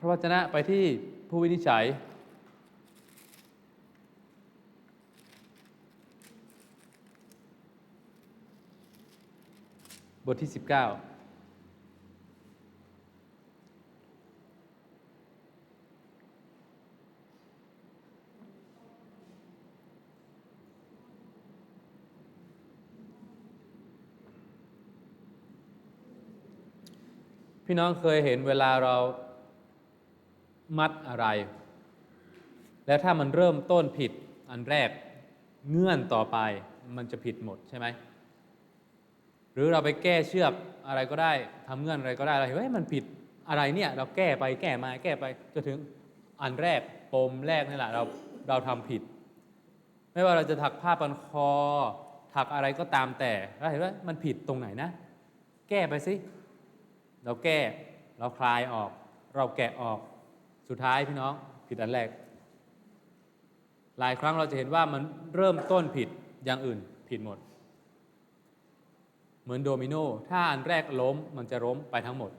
พระวจนะไปที่ผู้วินิจฉัย บทที่ 19 พี่น้องเคยเห็นเวลาเรา มัดอะไร แล้วถ้ามันเริ่มต้นผิดอันแรกเงื่อนต่อไปมันจะผิดหมดใช่ไหมหรือเราไปแก้เชือกอะไรก็ได้ทำเงื่อนอะไรก็ได้เราเห็นว่ามันผิดอะไรเนี่ยเราแก้ไปแก้มาแก้ไปจนถึงอันแรกปมแรกนี่แหละเราเราทำผิด ไม่ว่าเราจะถักผ้าปันคอ ถักอะไรก็ตามแต่เราเห็นว่ามันผิดตรงไหนนะ แก้ไปสิเราแก้เราคลายออก เราแกะออก สุดท้ายพี่น้องผิดอันแรก หลายครั้งเราจะเห็นว่ามันเริ่มต้นผิดอย่างอื่นผิดหมด เหมือนโดมิโนถ้าอันแรกล้มมันจะล้มไปทั้งหมด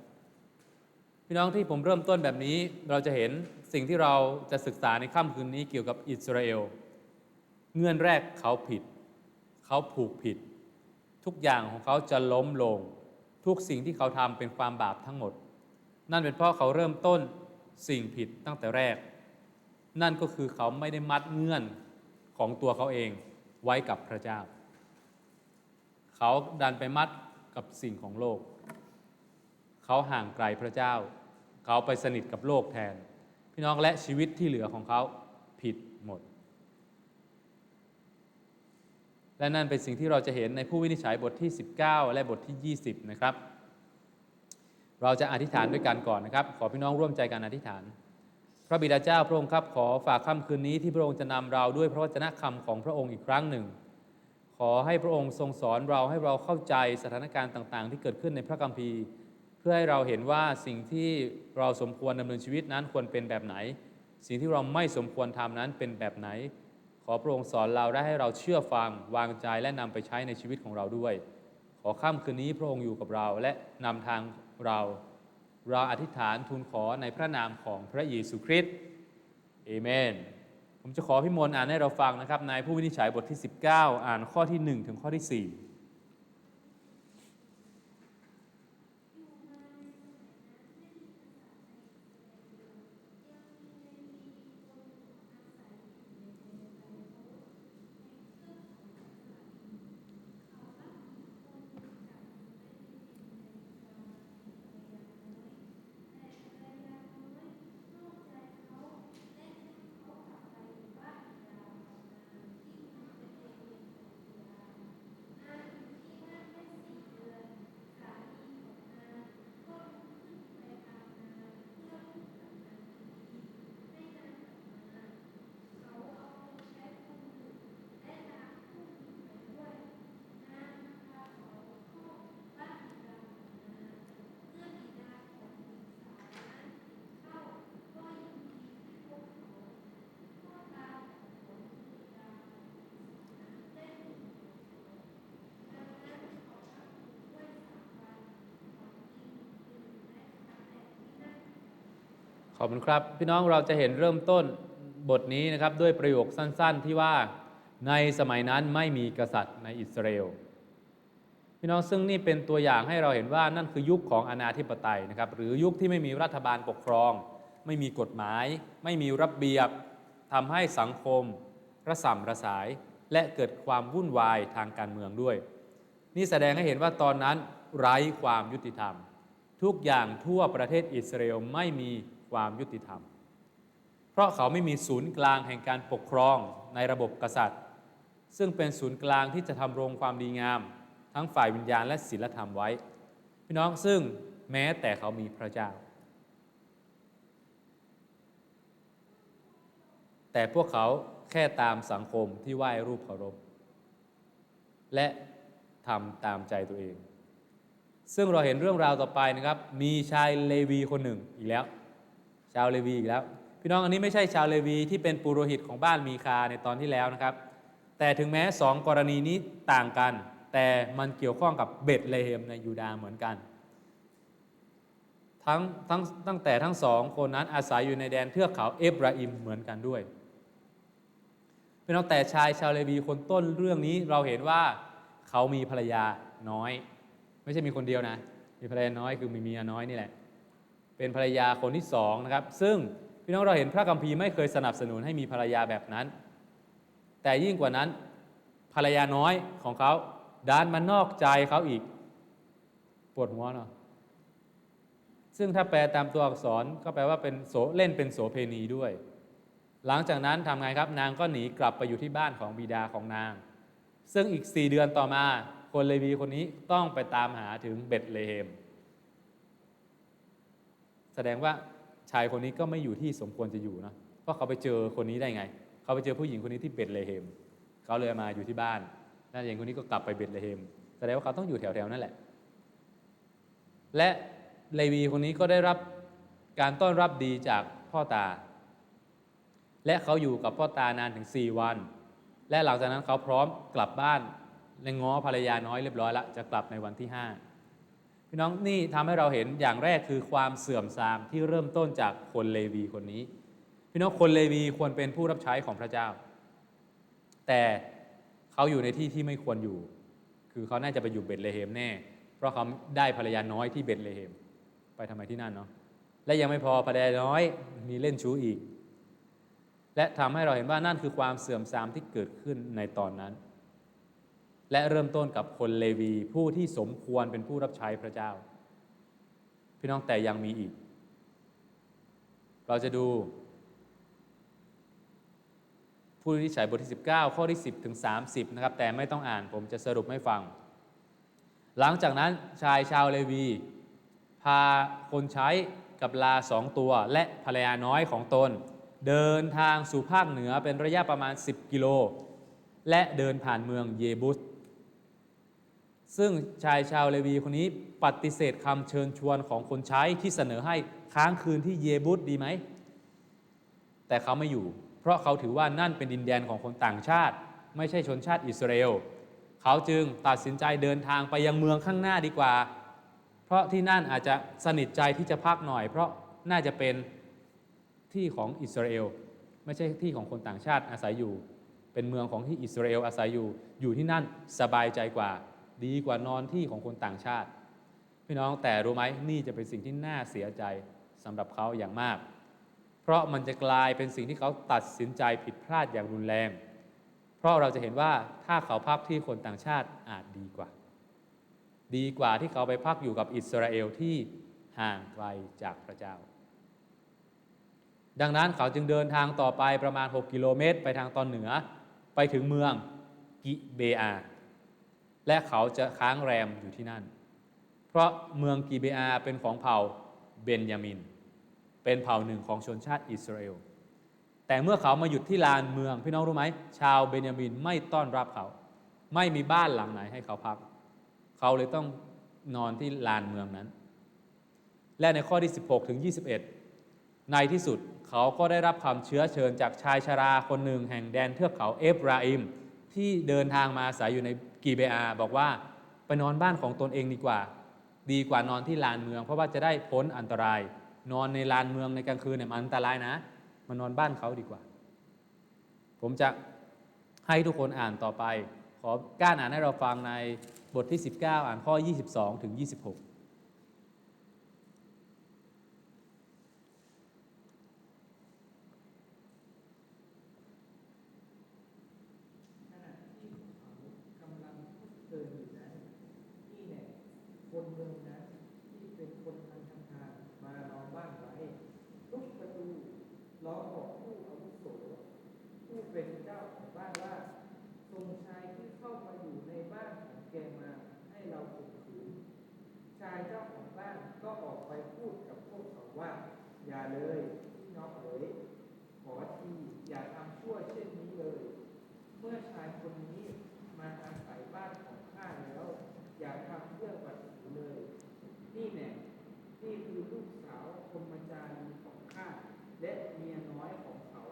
พี่น้องที่ผมเริ่มต้นแบบนี้เราจะเห็นสิ่งที่เราจะศึกษาในค่ำคืนนี้เกี่ยวกับอิสราเอลเงื่อนแรกเขาผิด เขาผูกผิด ทุกอย่างของเขาจะล้มลง ทุกสิ่งที่เขาทำเป็นความบาปทั้งหมด นั่นเป็นเพราะเขาเริ่มต้น สิ่งผิดตั้งแต่แรก นั่นก็คือเขาไม่ได้มัดเงื่อนของตัวเขาเองไว้กับพระเจ้า เขาดันไปมัดกับสิ่งของโลก เขาห่างไกลพระเจ้า เขาไปสนิทกับโลกแทน พี่น้องและชีวิตที่เหลือของเขาผิดหมด และนั่นเป็นสิ่งที่เราจะเห็นในผู้วินิจฉัยบทที่ 19 และบทที่ 20 นะครับ เราจะอธิษฐานด้วยกันก่อนนะครับ ขอพี่น้องร่วมใจกันอธิษฐาน พระบิดาเจ้าพระองค์ครับ ขอฝากค่ำคืนนี้ที่พระองค์จะนำเราด้วยพระวจนะคำของพระองค์อีกครั้งหนึ่ง ขอให้พระองค์ทรงสอนเราให้เราเข้าใจสถานการณ์ต่างๆ ที่เกิดขึ้นในพระคัมภีร์ เพื่อให้เราเห็นว่าสิ่งที่เราสมควรดำเนินชีวิตนั้นควรเป็นแบบไหน สิ่งที่เราไม่สมควรทำนั้นเป็นแบบไหน ขอพระองค์สอนเราได้ให้เราเชื่อฟังวางใจและนำไปใช้ในชีวิตของเราด้วย ขอค่ำคืนนี้พระองค์อยู่กับเราและนำทาง เราเราอธิษฐานทูลขอในพระนามของพระเยซูคริสต์เอเมน ผมจะขอพี่มนต์อ่านให้เราฟังนะครับ ในผู้วินิจฉัยบทที่ 19 อ่านข้อที่ 1 ถึงข้อที่ 4 ขอบคุณครับ พี่น้องเราจะเห็นเริ่มต้นบทนี้นะครับด้วยประโยคสั้นๆที่ว่าในสมัยนั้นไม่มีกษัตริย์ในอิสราเอลพี่น้องซึ่งนี่เป็นตัวอย่างให้เราเห็นว่านั่นคือยุคของอนาธิปไตยนะครับหรือยุคที่ไม่มีรัฐบาลปกครอง ไม่มีกฎหมาย ไม่มีระเบียบทำให้สังคมระส่ำระสาย และเกิดความวุ่นวายทางการเมืองด้วย นี่แสดงให้เห็นว่าตอนนั้นไร้ความยุติธรรม ทุกอย่างทั่วประเทศอิสราเอลไม่มี ความยุติธรรม เพราะเขาไม่มีศูนย์กลางแห่งการปกครองในระบบกษัตริย์ ซึ่งเป็นศูนย์กลางที่จะทำรงความดีงาม ทั้งฝ่ายวิญญาณและศีลธรรมไว้ พี่น้องซึ่งแม้แต่เขามีพระเจ้า แต่พวกเขาแค่ตามสังคมที่ไหว้รูปเคารพและทำตามใจตัวเอง ซึ่งเราเห็นเรื่องราวต่อไปนะครับ มีชายเลวีคนหนึ่งอีกแล้ว ชาวเลวีอีกแล้วพี่น้องอันนี้ไม่ใช่ชาวเลวีที่เป็นปุโรหิตของบ้านมีคาในตอนที่แล้วนะครับ แต่ถึงแม้สองกรณีนี้ต่างกัน แต่มันเกี่ยวข้องกับเบตเลเฮมในยูดาห์เหมือนกัน ทั้งทั้งตั้งแต่ทั้งสองคนนั้นอาศัยอยู่ในแดนเทือกเขาเอฟราอิมเหมือนกันด้วยเป็นน้องแต่ชายชาวเลวีคนต้นเรื่องนี้เราเห็นว่าเขามีภรรยาน้อย ไม่ใช่มีคนเดียวนะ มีภรรยาน้อยคือมีเมียน้อยนี่แหละ เป็นภรรยาคนที่สองนะครับ ซึ่งพี่น้องเราเห็นพระคัมภีร์ไม่เคยสนับสนุนให้มีภรรยาแบบนั้น แต่ยิ่งกว่านั้นภรรยาน้อยของเขาดันมานอกใจเขาอีก ปวดหัวเนาะซึ่งถ้าแปลตามตัวอักษรก็แปลว่าเป็นโสเล่นเป็นโสเพณีด้วย หลังจากนั้นทำไงครับนางก็หนีกลับไปอยู่ที่บ้านของบิดาของนาง ซึ่งอีกสี่เดือนต่อมาคนเลวีคนนี้ต้องไปตามหาถึงเบตเลเฮม แสดงว่าชายคนนี้ก็ไม่อยู่ที่สมควรจะอยู่นะเพราะเขาไปเจอคนนี้ได้ไง เขาไปเจอผู้หญิงคนนี้ที่เบตเลเฮม เขาเลยมาอยู่ที่บ้านแล้วหญิงคนนี้ก็กลับไปเบตเลเฮม แสดงว่าเขาต้องอยู่แถวๆนั่นแหละ และเลวีคนนี้ก็ได้รับการต้อนรับดีจากพ่อตา และเขาอยู่กับพ่อตานานถึง 4 วัน และหลังจากนั้นเขาพร้อมกลับบ้านและง้อภรรยาน้อยเรียบร้อยละจะกลับในวันที่ 5 พี่น้องนี่ทำให้เราเห็นอย่างแรกคือความเสื่อมทรามที่เริ่มต้นจากคนเลวีคนนี้ พี่น้องคนเลวีควรเป็นผู้รับใช้ของพระเจ้า แต่เขาอยู่ในที่ที่ไม่ควรอยู่ คือเขาน่าจะไปอยู่เบตเลเฮมแน่ เพราะเขาได้ภรรยาน้อยที่เบตเลเฮม ไปทำไมที่นั่นเนาะและยังไม่พอภรรยาน้อยมีเล่นชู้อีก และทำให้เราเห็นว่านั่นคือความเสื่อมทรามที่เกิดขึ้นในตอนนั้น และเริ่มต้นกับคนเลวีผู้ที่สมควรเป็นผู้รับใช้พระเจ้า พี่น้องแต่ยังมีอีก เราจะดู ผู้ที่ใช้บทที่ 19 ข้อที่ 10 ถึง 30 นะครับ แต่ไม่ต้องอ่านผมจะสรุปให้ฟัง หลังจากนั้นชายชาวเลวี พาคนใช้กับลาสองตัว และภรรยาน้อยของตน เดินทางสู่ภาคเหนือเป็นระยะประมาณ 10 กิโล และเดินผ่านเมืองเยบุส ซึ่งชายชาวเลวีคนนี้ปฏิเสธคำเชิญชวนของคนใช้ที่เสนอให้ค้างคืนที่เยบุสดีไหม แต่เขาไม่อยู่ เพราะเขาถือว่านั่นเป็นดินแดนของคนต่างชาติ ไม่ใช่ชนชาติอิสราเอล เขาจึงตัดสินใจเดินทางไปยังเมืองข้างหน้าดีกว่า เพราะที่นั่นอาจจะสนิทใจที่จะพักหน่อย เพราะน่าจะเป็นที่ของอิสราเอล ไม่ใช่ที่ของคนต่างชาติอาศัยอยู่ เป็นเมืองของที่อิสราเอลอาศัยอยู่ อยู่ที่นั่นสบายใจกว่า ดีกว่านอนที่ของคนต่างชาติ พี่น้องแต่รู้ไหมนี่จะเป็นสิ่งที่น่าเสียใจสำหรับเขาอย่างมาก เพราะมันจะกลายเป็นสิ่งที่เขาตัดสินใจผิดพลาดอย่างรุนแรง เพราะเราจะเห็นว่าถ้าเขาพักที่คนต่างชาติอาจดีกว่า ดีกว่าที่เขาไปพักอยู่กับอิสราเอลที่ห่างไกลจากพระเจ้า ดังนั้นเขาจึงเดินทางต่อไปประมาณ 6 กิโลเมตร ไปทางตอนเหนือ ไปถึงเมืองกิเบอา และเขาจะค้างแรมอยู่ที่นั่น เพราะเมืองกิเบอาเป็นของเผ่าเบนยามิน เป็นเผ่าหนึ่งของชนชาติอิสราเอล แต่เมื่อเขามาหยุดที่ลานเมืองพี่น้องรู้ไหม ชาวเบนยามินไม่ต้อนรับเขา ไม่มีบ้านหลังไหนให้เขาพัก เขาเลยต้องนอนที่ลานเมืองนั้น และในข้อที่ 16 ถึง 21 ในที่สุดเขาก็ได้รับคำเชื้อเชิญจากชายชาราคนหนึ่งแห่งแดนเทือกเขาเอฟราอิมที่เดินทางมาอาศัยอยู่ใน กีเบอาบอกว่าไปนอนบ้านของตนเองดีกว่า ดีกว่านอนที่ลานเมือง เพราะว่าจะได้พ้นอันตราย นอนในลานเมืองในกลางคืนเนี่ยมันอันตรายนะมานอนบ้านเขาดีกว่า ผมจะให้ทุกคนอ่านต่อไป ขอกล้าอ่านให้เราฟังในบทที่ 19 อ่านข้อ 22 ถึง 26 ขณะที่เขากำลังพูดเพลินอยู่นั้นนี่แหละคนเมืองนั้นที่เป็นคนทางทางทางมาล้อมบ้านไว้ทุกประตูล้อมบอกผู้อาวุโสผู้เป็นเจ้าของบ้านว่าทรงชายที่เข้ามาอยู่ในบ้านของแกมาให้เราข่มขืนชายเจ้าของบ้านก็ออกไปพูดกับพวกเขาว่า อย่าเลยพี่น้องเอ๋ยขอทีอย่าทำชั่วเช่นนี้เลย เมื่อชายคนนี้มาอาศัยบ้านของข้าแล้ว อย่าทำเรื่องบัดสีเลย นี่แน่นี่คือลูกสาวคนมจารีของข้าและเมียน้อยของเขา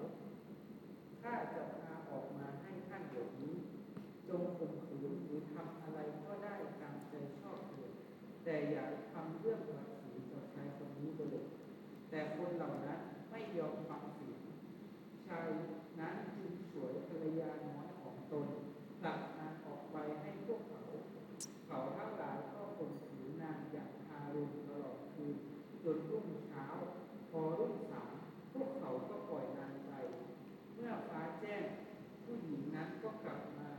ข้าจะพาออกมาให้ท่านเดี๋ยวนี้ จงข่มขืนหรือทำอะไรก็ได้ตามใจชอบเถิดแต่อย่าทำเรื่องบัดสีต่อชายคนนี้เลยแต่คนเหล่านั้นไม่ยอมฟังเสียงชายนั้นจึงสวยภรรยาน้ ตนผลักนางออกไปให้พวกเขา เขาทั้งหลายก็ข่มขืนนางอย่างทารุณตลอดคืนจนรุ่งเช้า พอรุ่งสางพวกเขาก็ปล่อยนางไป เมื่อฟ้าแจ้ง ผู้หญิงนั้นก็กลับมา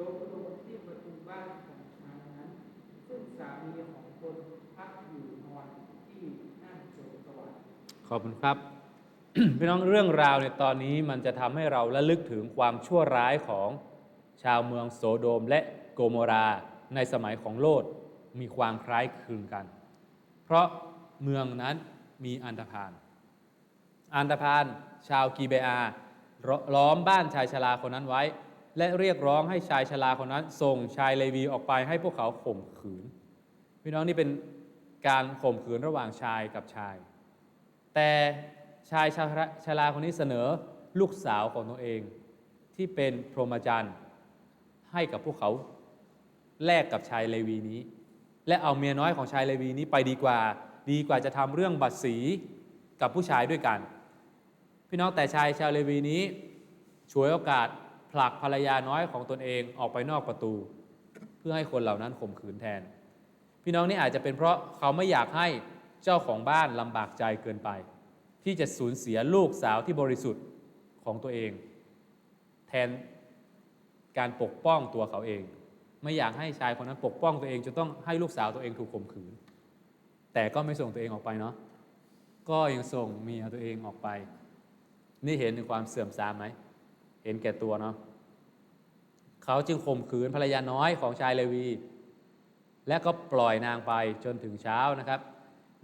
ลงลงที่ประตูบ้านของชายนั้น ซึ่งสามีของคนพักอยู่นอนที่นั่งโสสวรรค์ขอบคุณครับ พี่น้องเรื่องราวในตอนนี้มันจะทำให้เราระลึกถึงความชั่วร้ายของชาวเมืองโสโดมและโกโมราในสมัยของโลดมีความคล้ายคลึงกัน เพราะเมืองนั้นมีอันธพาล อันธพาลชาวกีเบอาล้อมบ้านชายชราคนนั้นไว้ และเรียกร้องให้ชายชราคนนั้น ส่งชายเลวีออกไปให้พวกเขาข่มขืน พี่น้องนี่เป็นการข่มขืนระหว่างชายกับชาย แต่ ชายชาระชราคนนี้เสนอลูกสาวของตัวเองที่เป็นพรหมจรรย์ให้กับพวกเขาแลกกับชายเลวีนี้ และเอาเมียน้อยของชายเลวีนี้ไปดีกว่า ดีกว่าจะทำเรื่องบัตรสีกับผู้ชายด้วยกัน พี่น้องแต่ชายชาวเลวีนี้ฉวยโอกาสผลักภรรยาน้อยของตนเองออกไปนอกประตู เพื่อให้คนเหล่านั้นข่มขืนแทน พี่น้องนี่อาจจะเป็นเพราะเขาไม่อยากให้เจ้าของบ้านลำบากใจเกินไป ที่จะสูญเสียลูกสาวที่บริสุทธิ์ของตัวเอง แทนการปกป้องตัวเขาเอง ไม่อยากให้ชายคนนั้นปกป้องตัวเองจะต้องให้ลูกสาวตัวเองถูกข่มขืน แต่ก็ไม่ส่งตัวเองออกไปเนาะก็ยังส่งเมียตัวเองออกไป นี่เห็นถึงความเสื่อมทรามไหมเห็นแก่ตัวเนาะเขาจึงข่มขืนภรรยาน้อยของชายเลวี และก็ปล่อยนางไปจนถึงเช้านะครับ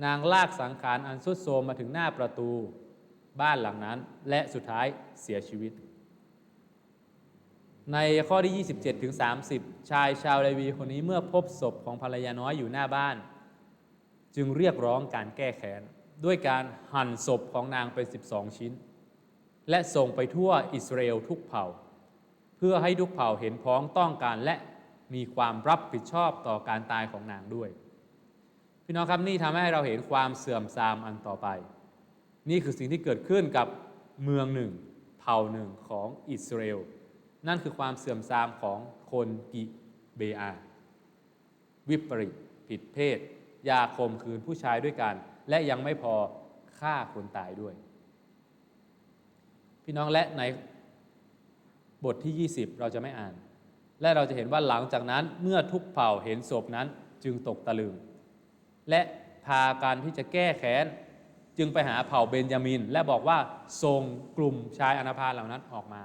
นางลากสังขารอันสุดโทรมมาถึงหน้าประตูบ้านหลังนั้น และสุดท้ายเสียชีวิต ในข้อที่ 27ถึง30 ชายชาวเลวีคนนี้เมื่อพบศพของภรรยาน้อยอยู่หน้าบ้าน จึงเรียกร้องการแก้แค้นด้วยการหั่นศพของนางเป็น 12 ชิ้น และส่งไปทั่วอิสราเอลทุกเผ่า เพื่อให้ทุกเผ่าเห็นพ้องต้องการและมีความรับผิดชอบต่อการตายของนางด้วย พี่น้องครับนี่ทำให้เราเห็นความเสื่อมทรามอันต่อไป นี่คือสิ่งที่เกิดขึ้นกับเมืองหนึ่ง เผ่าหนึ่งของอิสราเอลนั่นคือความเสื่อมทรามของคนกิเบอาวิปริตผิดเพศ ยาข่มขืนผู้ชายด้วยกัน และยังไม่พอฆ่าคนตายด้วย พี่น้องและในบทที่ 20 เราจะไม่อ่าน และเราจะเห็นว่าหลังจากนั้นเมื่อทุกเผ่าเห็นศพนั้นจึงตกตะลึง และพาการที่จะแก้แค้นจึงไปหาเผ่าเบนยามิน และบอกว่าส่งกลุ่มชายอนาพาลเหล่านั้นออกมา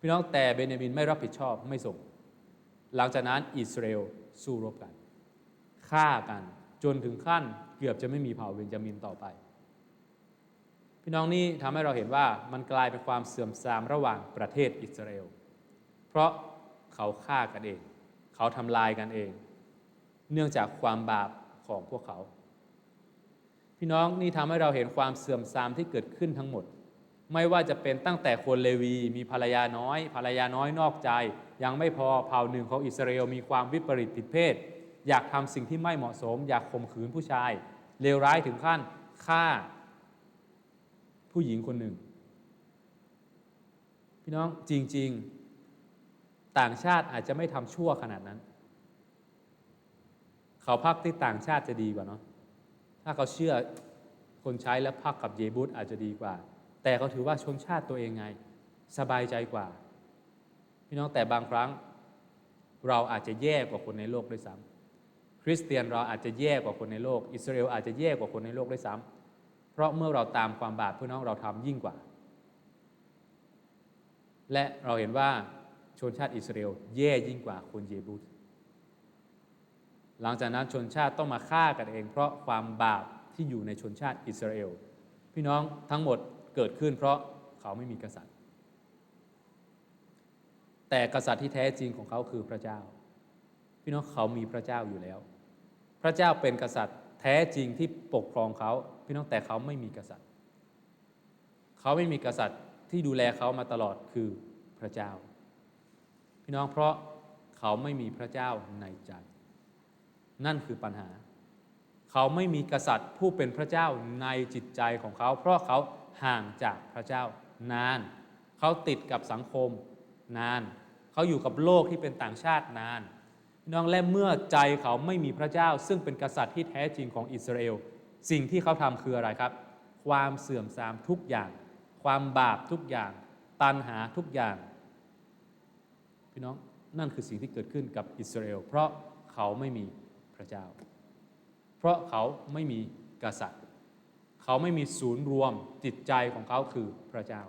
พี่น้องแต่เบนยามินไม่รับผิดชอบไม่ส่ง หลังจากนั้นอิสราเอลสู้รบกันฆ่ากันจนถึงขั้นเกือบจะไม่มีเผ่าเบนจามินต่อไป พี่น้องนี่ทำให้เราเห็นว่ามันกลายเป็นความเสื่อมทรามระหว่างประเทศอิสราเอลเพราะเขาฆ่ากันเอง เขาทำลายกันเอง เนื่องจากความบาป ของพวกเขา พี่น้องนี่ทำให้เราเห็นความเสื่อมทรามที่เกิดขึ้นทั้งหมด ไม่ว่าจะเป็นตั้งแต่คนเลวีมีภรรยาน้อย ภรรยาน้อยนอกใจ ยังไม่พอเผ่าหนึ่งของอิสราเอลมีความวิปริตผิดเพศ อยากทำสิ่งที่ไม่เหมาะสม อยากข่มขืนผู้ชายเลวร้ายถึงขั้นฆ่า ผู้หญิงคนหนึ่ง พี่น้องจริง ๆ ต่างชาติอาจจะไม่ทำชั่วขนาดนั้น เขาพักที่ต่างชาติจะดีกว่าเนาะถ้าเขาเชื่อคนใช้แล้วพักกับเยบุตอาจจะดีกว่า แต่เขาถือว่าชนชาติตัวเองไง สบายใจกว่า พี่น้องแต่บางครั้งเราอาจจะแย่กว่าคนในโลกด้วยซ้ำคริสเตียนเราอาจจะแย่กว่าคนในโลก อิสราเอลอาจจะแย่กว่าคนในโลกด้วยซ้ำเพราะเมื่อเราตามความบาปพี่น้องเราทำยิ่งกว่า และเราเห็นว่าชนชาติอิสราเอลแย่ยิ่งกว่าคนเยบุต หลังจากนั้นชนชาติต้องมาฆ่ากันเอง เพราะความบาปที่อยู่ในชนชาติอิสราเอล พี่น้องทั้งหมดเกิดขึ้นเพราะเขาไม่มีกษัตริย์ แต่กษัตริย์ที่แท้จริงของเขาคือพระเจ้า พี่น้องเขามีพระเจ้าอยู่แล้ว พระเจ้าเป็นกษัตริย์แท้จริงที่ปกครองเขา พี่น้องแต่เขาไม่มีกษัตริย์ เขาไม่มีกษัตริย์ที่ดูแลเขามาตลอดคือพระเจ้า พี่น้องเพราะเขาไม่มีพระเจ้าในใจ นั่นคือปัญหา เขาไม่มีกษัตริย์ผู้เป็นพระเจ้าในจิตใจของเขา เพราะเขาห่างจากพระเจ้านาน เขาติดกับสังคมนาน เขาอยู่กับโลกที่เป็นต่างชาตินานพี่น้องและเมื่อใจเขาไม่มีพระเจ้า ซึ่งเป็นกษัตริย์ที่แท้จริงของอิสราเอลสิ่งที่เขาทำคืออะไรครับ ความเสื่อมทรามทุกอย่าง ความบาปทุกอย่าง ตันหาทุกอย่าง พี่น้องนั่นคือสิ่งที่เกิดขึ้นกับอิสราเอลเพราะเขาไม่มี ระเจ้า เพราะเขาไม่มีกษัตริย์ เขาไม่มีศูนย์รวมจิตใจของเขาคือพระเจ้า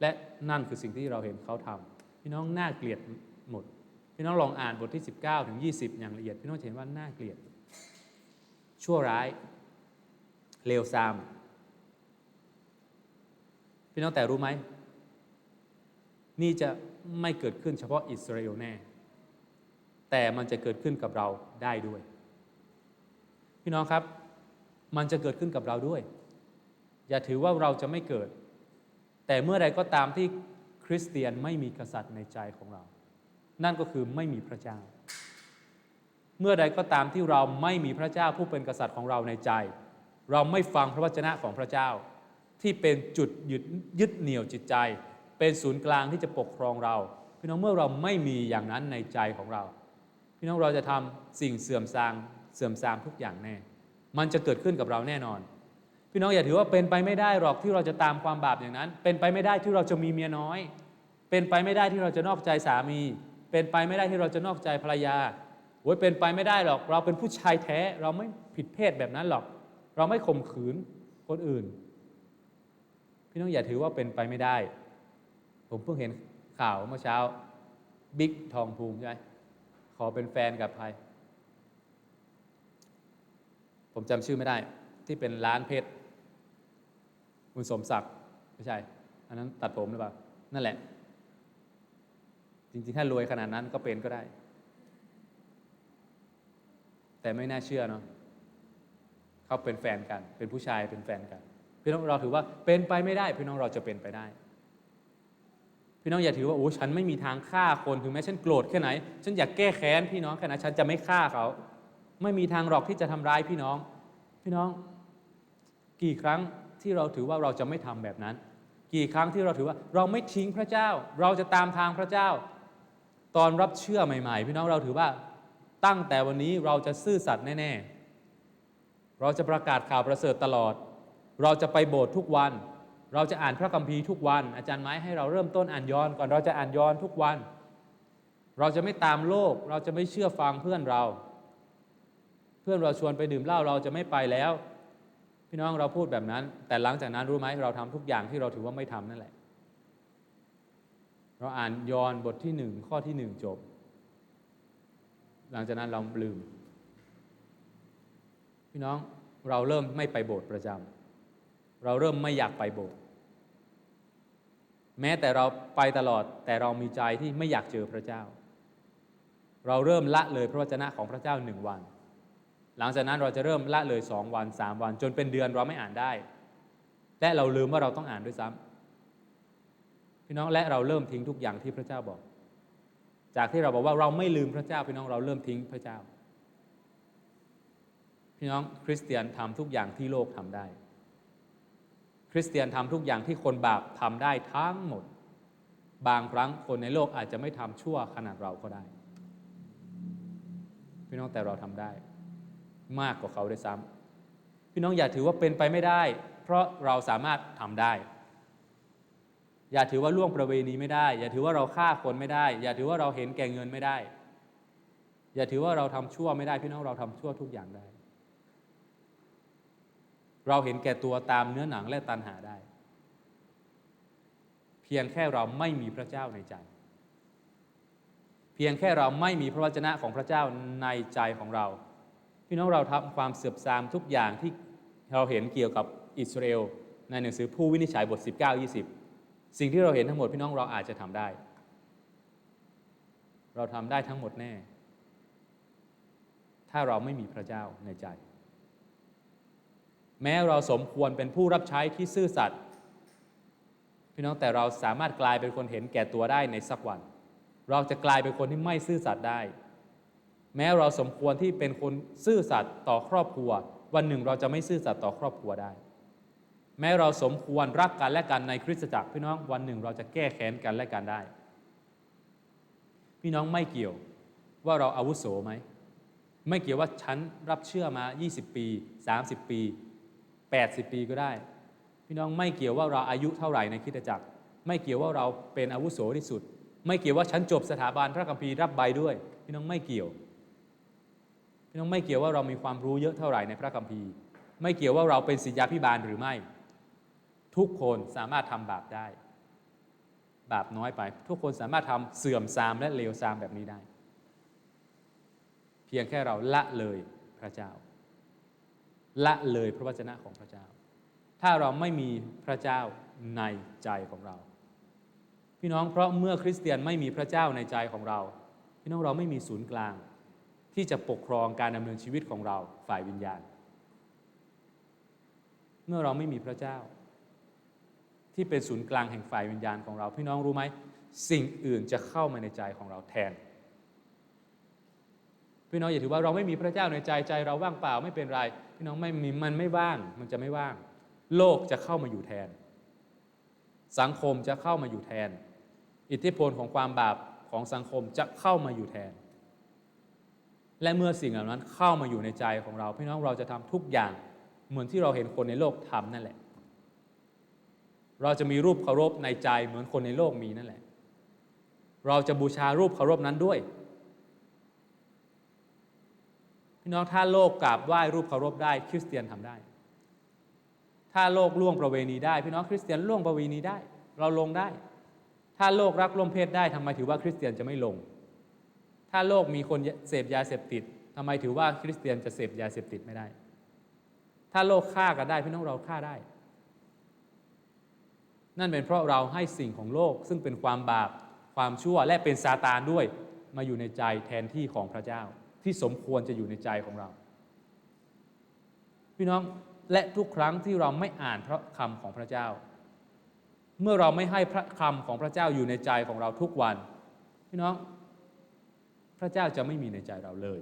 และนั่นคือสิ่งที่เราเห็นเขาทำพี่น้องน่าเกลียดหมด พี่น้องลองอ่านบทที่ 19 ถึง 20 อย่างละเอียด พี่น้องจะเห็นว่าน่าเกลียด ชั่วร้ายเลวทราม พี่น้องแต่รู้ไหมนี่จะไม่เกิดขึ้นเฉพาะอิสราเอลแน่ แต่มันจะเกิดขึ้นกับเราได้ด้วย พี่น้องครับ มันจะเกิดขึ้นกับเราด้วย อย่าถือว่าเราจะไม่เกิด แต่เมื่อใดก็ตามที่คริสเตียนไม่มีกษัตริย์ในใจของเรา นั่นก็คือไม่มีพระเจ้า เมื่อใดก็ตามที่เราไม่มีพระเจ้าผู้เป็นกษัตริย์ของเราในใจ เราไม่ฟังพระวจนะของพระเจ้า ที่เป็นจุดยึดยึดเหนี่ยวจิตใจ เป็นศูนย์กลางที่จะปกครองเราพี่น้องเมื่อเราไม่มีอย่างนั้นในใจของเรา พี่น้องเราจะทำสิ่งเสื่อมทรางเสื่อมทรามทุกอย่างแน่ มันจะเกิดขึ้นกับเราแน่นอน พี่น้องอย่าถือว่าเป็นไปไม่ได้หรอกที่เราจะตามความบาปอย่างนั้น เป็นไปไม่ได้ที่เราจะมีเมียน้อย เป็นไปไม่ได้ที่เราจะนอกใจสามี เป็นไปไม่ได้ที่เราจะนอกใจภรรยาโอ้ยเป็นไปไม่ได้หรอก เราเป็นผู้ชายแท้เราไม่ผิดเพศแบบนั้นหรอก เราไม่ข่มขืนคนอื่น พี่น้องอย่าถือว่าเป็นไปไม่ได้ ผมเพิ่งเห็นข่าวเมื่อเช้าบิ๊กทองภูมิใช่ไหม ขอเป็นแฟนกับใคร ผมจำชื่อไม่ได้ ที่เป็นร้านเพชรคุณสมศักดิ์ไม่ใช่ อันนั้นตัดผมหรือเปล่า นั่นแหละ จริงๆ ถ้ารวยขนาดนั้นก็เป็นก็ได้ แต่ไม่น่าเชื่อเนาะเขาเป็นแฟนกัน เป็นผู้ชายเป็นแฟนกัน พี่น้องเราถือว่าเป็นไปไม่ได้ พี่น้องเราจะเป็นไปได้ พี่น้องอย่าถือว่าโอ้ฉันไม่มีทางฆ่าคนถึงแม้ฉันโกรธแค่ไหน ฉันอยากแก้แค้นพี่น้องแค่ไหนฉันจะไม่ฆ่าเขา ไม่มีทางหรอกที่จะทำร้ายพี่น้อง พี่น้อง กี่ครั้งที่เราถือว่าเราจะไม่ทำแบบนั้น กี่ครั้งที่เราถือว่าเราไม่ทิ้งพระเจ้า เราจะตามทางพระเจ้า ตอนรับเชื่อใหม่ ๆ พี่น้องเราถือว่าตั้งแต่วันนี้เราจะซื่อสัตย์แน่ๆเราจะประกาศข่าวประเสริฐตลอด เราจะไปโบสถ์ทุกวัน เราจะอ่านพระคัมภีร์ทุกวัน อาจารย์ไม้ให้เราเริ่มต้นอ่านย้อนก่อนเราจะอ่านย้อนทุกวัน เราจะไม่ตามโลก เราจะไม่เชื่อฟังเพื่อนเรา เพื่อนเราชวนไปดื่มเหล้าเราจะไม่ไปแล้ว พี่น้องเราพูดแบบนั้น แต่หลังจากนั้นรู้ไหมเราทำทุกอย่างที่เราถือว่าไม่ทำนั่นแหละ เราอ่านยอนบทที่หนึ่งข้อที่หนึ่งจบ หลังจากนั้นเราลืม พี่น้องเราเริ่มไม่ไปโบสถ์ประจำ เราเริ่มไม่อยากไปโบสถ์แม้แต่เราไปตลอดแต่เรามีใจที่ไม่อยากเจอพระเจ้า เราเริ่มละเลยพระวจนะของพระเจ้าหนึ่งวัน หลังจากนั้นเราจะเริ่มละเลยสองวันสามวัน จนเป็นเดือนเราไม่อ่านได้ และเราลืมว่าเราต้องอ่านด้วยซ้ำพี่น้องและเราเริ่มทิ้งทุกอย่างที่พระเจ้าบอก จากที่เราบอกว่าเราไม่ลืมพระเจ้า พี่น้องเราเริ่มทิ้งพระเจ้า พี่น้องคริสเตียนทำทุกอย่างที่โลกทำได้ ริสเตียนทำทุกอย่างที่คนบาปทำได้ทั้งหมด บางครั้งคนในโลกอาจจะไม่ทำชั่วขนาดเราก็ได้ พี่น้องแต่เราทำได้ มากกว่าเขาด้วยซ้ำพี่น้องอย่าถือว่าเป็นไปไม่ได้ เพราะเราสามารถทำได้ อย่าถือว่าล่วงประเวณีไม่ได้ อย่าถือว่าเราฆ่าคนไม่ได้ อย่าถือว่าเราเห็นแก่เงินไม่ได้ อย่าถือว่าเราทำชั่วไม่ได้ พี่น้องเราทำชั่วทุกอย่างได้ เราเห็นแก่ตัวตามเนื้อหนังและตันหาได้ เพียงแค่เราไม่มีพระเจ้าในใจ เพียงแค่เราไม่มีพระวจนะของพระเจ้าในใจของเรา พี่น้องเราทำความเสื่อมทรามทุกอย่างที่เราเห็นเกี่ยวกับอิสราเอลในหนังสือผู้วินิจฉัยบท 19 20 สิ่งที่เราเห็นทั้งหมดพี่น้องเราอาจจะทำได้ เราทำได้ทั้งหมดแน่ ถ้าเราไม่มีพระเจ้าในใจ แม้เราสมควรเป็นผู้รับใช้ที่ซื่อสัตย์พี่น้องแต่เราสามารถกลายเป็นคนเห็นแก่ตัวได้ในสักวัน เราจะกลายเป็นคนที่ไม่ซื่อสัตย์ได้ แม้เราสมควรที่เป็นคนซื่อสัตย์ต่อครอบครัว วันหนึ่งเราจะไม่ซื่อสัตย์ต่อครอบครัวได้ แม้เราสมควรรักกันและกันในคริสตจักรพี่น้องวันหนึ่งเราจะแก้แค้นกันและกันได้ พี่น้องไม่เกี่ยวว่าเราอาวุโสไหมไม่เกี่ยวว่าฉันรับเชื่อมา 20 ปี 30 ปี 80 ปีก็ได้ พี่น้องไม่เกี่ยวว่าเราอายุเท่าไหร่ในคริสตจักร ไม่เกี่ยวว่าเราเป็นอาวุโสที่สุด ไม่เกี่ยวว่าฉันจบสถาบันพระคัมภีร์รับใบด้วย พี่น้องไม่เกี่ยว พี่น้องไม่เกี่ยวว่าเรามีความรู้เยอะเท่าไหร่ในพระคัมภีร์ ไม่เกี่ยวว่าเราเป็นศิษยาพิบาลหรือไม่ ทุกคนสามารถทำบาปได้ บาปน้อยไป ทุกคนสามารถทำเสื่อมทรามและเลวทรามแบบนี้ได้ เพียงแค่เราละเลยพระเจ้า ละเลยพระวจนะของพระเจ้า ถ้าเราไม่มีพระเจ้าในใจของเรา พี่น้องเพราะเมื่อคริสเตียนไม่มีพระเจ้าในใจของเรา พี่น้องเราไม่มีศูนย์กลาง ที่จะปกครองการดำเนินชีวิตของเราฝ่ายวิญญาณ เมื่อเราไม่มีพระเจ้า ที่เป็นศูนย์กลางแห่งฝ่ายวิญญาณของเรา พี่น้องรู้ไหมสิ่งอื่นจะเข้ามาในใจของเราแทน พี่น้องอย่าถือว่าเราไม่มีพระเจ้าในใจใจเราว่างเปล่าไม่เป็นไร พี่น้องไม่มีมันไม่ว่าง มันจะไม่ว่าง โลกจะเข้ามาอยู่แทน สังคมจะเข้ามาอยู่แทน อิทธิพลของความบาปของสังคมจะเข้ามาอยู่แทน และเมื่อสิ่งเหล่านั้นเข้ามาอยู่ในใจของเรา พี่น้องเราจะทำทุกอย่างเหมือนที่เราเห็นคนในโลกทำนั่นแหละ เราจะมีรูปเคารพในใจเหมือนคนในโลกมีนั่นแหละ เราจะบูชารูปเคารพนั้นด้วย พี่น้องถ้าโลกกราบไหว้รูปเคารพได้ คริสเตียนทำได้ ถ้าโลกล่วงประเวณีได้ พี่น้องคริสเตียนล่วงประเวณีได้ เราลงได้ ถ้าโลกรักร่วมเพศได้ทำไมถือว่าคริสเตียนจะไม่ลง ถ้าโลกมีคนเสพยาเสพติดทำไมถือว่าคริสเตียนจะเสพยาเสพติดไม่ได้ ถ้าโลกฆ่ากันได้พี่น้องเราฆ่าได้ นั่นเป็นเพราะเราให้สิ่งของโลกซึ่งเป็นความบาปความชั่วและเป็นซาตานด้วย มาอยู่ในใจแทนที่ของพระเจ้า ที่สมควรจะอยู่ในใจของเรา พี่น้องและทุกครั้งที่เราไม่อ่านพระคำของพระเจ้า เมื่อเราไม่ให้พระคำของพระเจ้าอยู่ในใจของเราทุกวัน พี่น้อง พระเจ้าจะไม่มีในใจเราเลย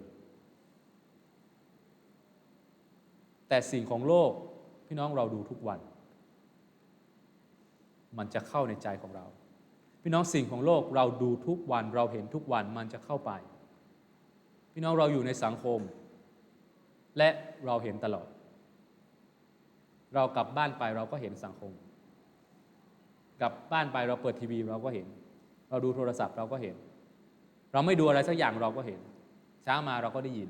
แต่สิ่งของโลกพี่น้องเราดูทุกวัน มันจะเข้าในใจของเรา พี่น้องสิ่งของโลกเราดูทุกวันเราเห็นทุกวันมันจะเข้าไป พี่น้องเราอยู่ในสังคม และเราเห็นตลอด เรากลับบ้านไปเราก็เห็นสังคม กลับบ้านไปเราเปิดทีวีเราก็เห็น เราดูโทรศัพท์เราก็เห็น เราไม่ดูอะไรสักอย่างเราก็เห็น เช้ามาเราก็ได้ยิน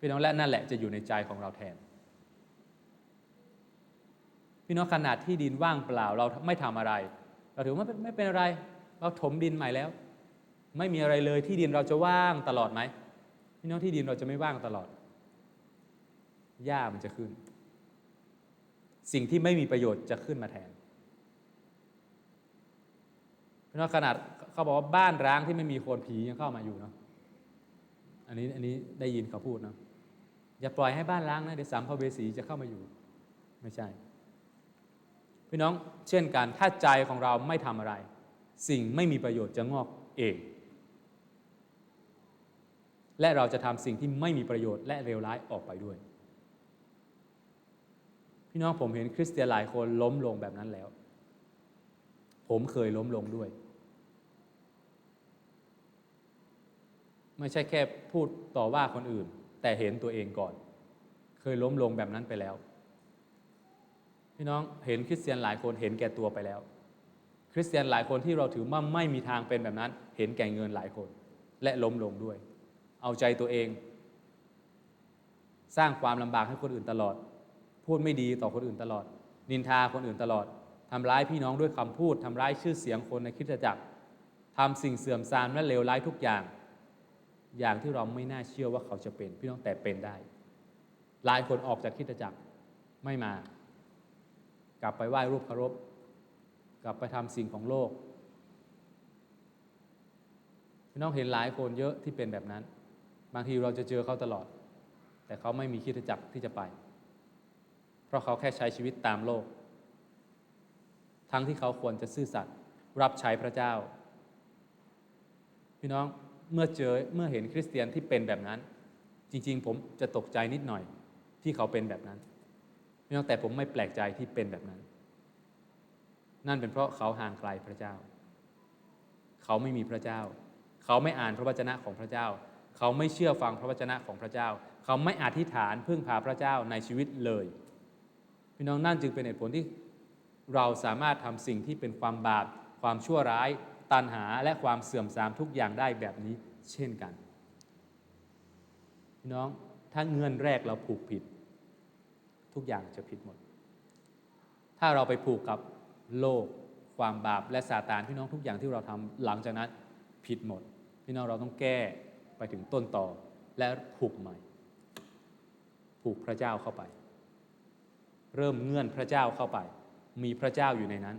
พี่น้องและนั่นแหละจะอยู่ในใจของเราแทน พี่น้องขนาดที่ดินว่างเปล่าเราไม่ทำอะไร เราถือว่าไม่เป็นอะไร เราถมดินใหม่แล้ว ไม่มีอะไรเลยที่ดินเราจะว่างตลอดไหม พี่น้องที่ดินเราจะไม่ว่างตลอด หญ้ามันจะขึ้น สิ่งที่ไม่มีประโยชน์จะขึ้นมาแทนพี่น้องขนาดเขาบอกว่าบ้านร้างที่ไม่มีคนผียังเข้ามาอยู่เนาะ อันนี้อันนี้ได้ยินเขาพูดเนาะ อย่าปล่อยให้บ้านร้างนะเดี๋ยวสามภเวสีจะเข้ามาอยู่ ไม่ใช่ พี่น้องเช่นกันถ้าใจของเราไม่ทำอะไร สิ่งไม่มีประโยชน์จะงอกเอง และเราจะทำสิ่งที่ไม่มีประโยชน์และเลวร้ายออกไปด้วย พี่น้องผมเห็นคริสเตียนหลายคนล้มลงแบบนั้นแล้ว ผมเคยล้มลงด้วย ไม่ใช่แค่พูดต่อว่าคนอื่น แต่เห็นตัวเองก่อน เคยล้มลงแบบนั้นไปแล้ว พี่น้องเห็นคริสเตียนหลายคนเห็นแก่ตัวไปแล้ว คริสเตียนหลายคนที่เราถือว่าไม่มีทางเป็นแบบนั้น เห็นแก่เงินหลายคน และล้มลงด้วย เอาใจตัวเอง สร้างความลำบากให้คนอื่นตลอด พูดไม่ดีต่อคนอื่นตลอด นินทาคนอื่นตลอดทำร้ายพี่น้องด้วยคำพูดทำร้ายชื่อเสียงคนในคริสตจักรทำสิ่งเสื่อมทรามและเลวร้ายทุกอย่าง อย่างที่เราไม่น่าเชื่อว่าเขาจะเป็น พี่น้องแต่เป็นได้หลายคนออกจากคริสตจักรไม่มา กลับไปไหว้รูปเคารพ กลับไปทำสิ่งของโลกพี่น้องเห็นหลายคนเยอะที่เป็นแบบนั้น บางทีเราจะเจอเขาตลอด แต่เขาไม่มีคริสตจักรที่จะไป เพราะเขาแค่ใช้ชีวิตตามโลก ทั้งที่เขาควรจะซื่อสัตย์รับใช้พระเจ้า พี่น้องเมื่อเจอเมื่อเห็นคริสเตียนที่เป็นแบบนั้น จริง ๆ ผมจะตกใจนิดหน่อยที่เขาเป็นแบบนั้นพี่น้องแต่ผมไม่แปลกใจที่เป็นแบบนั้น นั่นเป็นเพราะเขาห่างไกลพระเจ้า เขาไม่มีพระเจ้า เขาไม่อ่านพระวจนะของพระเจ้า เขาไม่เชื่อฟังพระวจนะของพระเจ้า เขาไม่อธิษฐานพึ่งพาพระเจ้าในชีวิตเลย พี่น้องนั่นจึงเป็นเหตุผลที่เราสามารถทำสิ่งที่เป็นความบาป ความชั่วร้าย ตัณหาและความเสื่อมทรามทุกอย่างได้แบบนี้เช่นกัน พี่น้องถ้าเงื่อนแรกเราผูกผิด ทุกอย่างจะผิดหมด ถ้าเราไปผูกกับโลก ความบาปและซาตานพี่น้องทุกอย่างที่เราทำหลังจากนั้นผิดหมด พี่น้องเราต้องแก้ ไปถึงต้นต่อและผูกใหม่ ผูกพระเจ้าเข้าไป เริ่มเงื่อนพระเจ้าเข้าไป มีพระเจ้าอยู่ในนั้น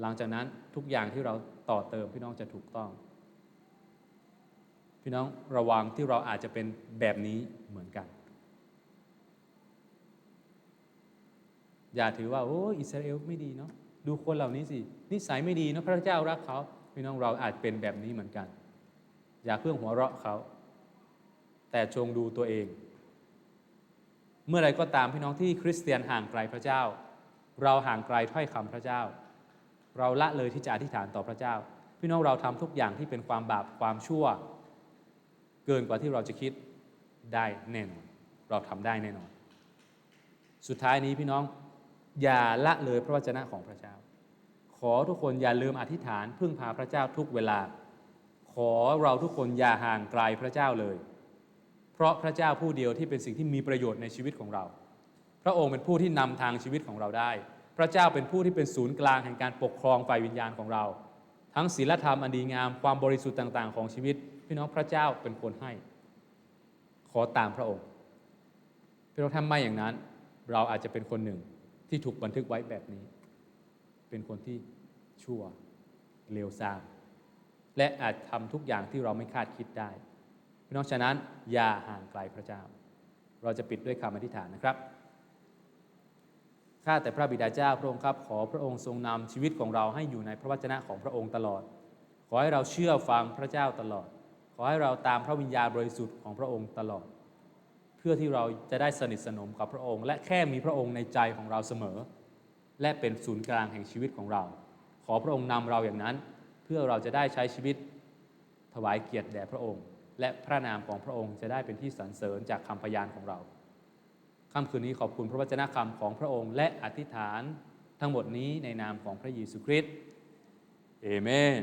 หลังจากนั้นทุกอย่างที่เราต่อเติมพี่น้องจะถูกต้อง พี่น้องระวังที่เราอาจจะเป็นแบบนี้เหมือนกัน อย่าถือว่าโอ้อิสราเอลไม่ดีเนาะดูคนเหล่านี้สินิสัยไม่ดีเนาะพระเจ้ารักเขาพี่น้องเราอาจเป็นแบบนี้เหมือนกัน อย่าเพิ่งหัวเราะเขา แต่จงดูตัวเอง เมื่อไรก็ตามพี่น้องที่คริสเตียนห่างไกลพระเจ้า เราห่างไกลถ้อยคำพระเจ้า เราละเลยที่จะอธิษฐานต่อพระเจ้า พี่น้องเราทำทุกอย่างที่เป็นความบาปความชั่ว เกินกว่าที่เราจะคิดได้แน่นอนเราทำได้แน่นอน สุดท้ายนี้พี่น้องอย่าละเลยพระวจนะของพระเจ้า ขอทุกคนอย่าลืมอธิษฐานพึ่งพาพระเจ้าทุกเวลา ขอเราทุกคนอย่าห่างไกลพระเจ้าเลย เพราะพระเจ้าผู้เดียวที่เป็นสิ่งที่มีประโยชน์ในชีวิตของเรา พระองค์เป็นผู้ที่นำทางชีวิตของเราได้ พระเจ้าเป็นผู้ที่เป็นศูนย์กลางแห่งการปกครองฝ่ายวิญญาณของเรา ทั้งศีลธรรมอันดีงามความบริสุทธิ์ต่าง ๆ ของชีวิต พี่น้องพระเจ้าเป็นคนให้ ขอตามพระองค์พี่น้องทำไม่อย่างนั้น เราอาจจะเป็นคนหนึ่งที่ถูกบันทึกไว้แบบนี้ เป็นคนที่ชั่วเลวทราม และอาจทำทุกอย่างที่เราไม่คาดคิดได้พี่น้องฉะนั้นอย่าห่างไกลพระเจ้า เราจะปิดด้วยคำอธิษฐานนะครับข้าแต่พระบิดาเจ้าพระองค์ครับ ขอพระองค์ทรงนำชีวิตของเราให้อยู่ในพระวจนะของพระองค์ตลอด ขอให้เราเชื่อฟังพระเจ้าตลอด ขอให้เราตามพระวิญญาณบริสุทธิ์ของพระองค์ตลอด เพื่อที่เราจะได้สนิทสนมกับพระองค์ และแค่มีพระองค์ในใจของเราเสมอ และเป็นศูนย์กลางแห่งชีวิตของเรา ขอพระองค์นำเราอย่างนั้น พื่อเราจะได้ใช้ชีวิตถวายเกียรติแด่พระองค์ และพระนามของพระองค์จะได้เป็นที่สรรเสริญจากคำพยานของเราค่ำคืนนี้ขอบคุณพระวจนะคำของพระองค์ และอธิษฐานทั้งหมดนี้ในนามของพระเยซูคริสต์เอเมน